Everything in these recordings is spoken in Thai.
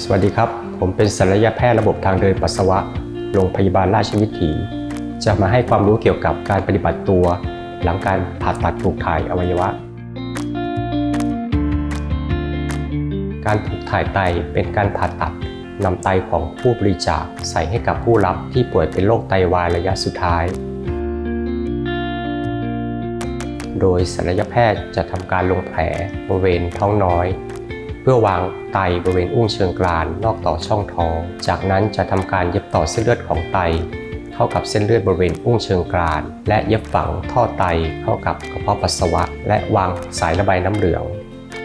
สวัสดีครับ ผมเป็นศัลยแพทย์ระบบทางเดินปัสสาวะ โรงพยาบาลราชวิถี จะมาให้ความรู้เกี่ยวกับการปฏิบัติตัว หลังการผ่าตัดปลูกถ่ายอวัยวะ การปลูกถ่ายไตเป็นการผ่าตัดนำไตของผู้บริจาคใส่ให้กับผู้รับที่ป่วยเป็นโรคไตวายระยะสุดท้าย โดยศัลยแพทย์จะทำการลงแผลบริเวณท้องน้อย เพื่อวางไตบริเวณอุ้งเชิงกรานนอกต่อช่องท้อง จากนั้นจะทำการเย็บต่อเส้นเลือดของไต เข้ากับเส้นเลือดบริเวณอุ้งเชิงกราน และเย็บฝังท่อไตเข้ากับกระเพาะปัสสาวะ และวางสายระบายน้ำเหลือง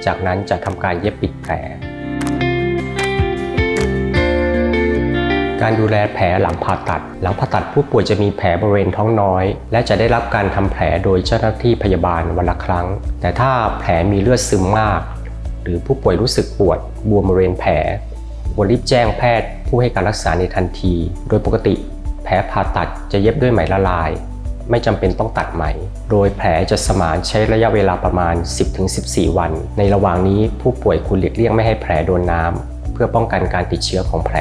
จากนั้นจะทำการเย็บปิดแผลการดูแลแผลหลังผ่าตัด หลังผ่าตัดผู้ป่วยจะมีแผลบริเวณท้องน้อย และจะได้รับการทำแผลโดยเจ้าหน้าที่พยาบาลวันละครั้ง แต่ถ้าแผลมีเลือดซึมมาก หรือผู้ป่วยรู้สึกปวดบวมบริเวณแผลควรรีบแจ้งแพทย์ผู้ให้การรักษาในทันที โดยปกติแผลผ่าตัดจะเย็บด้วยไหมละลาย ไม่จำเป็นต้องตัดไหม โดยแผลจะสมานใช้ระยะเวลาประมาณ 10-14 วัน ในระหว่างนี้ผู้ป่วยควรหลีกเลี่ยงไม่ให้แผลโดนน้ำเพื่อป้องกันการติดเชื้อของแผล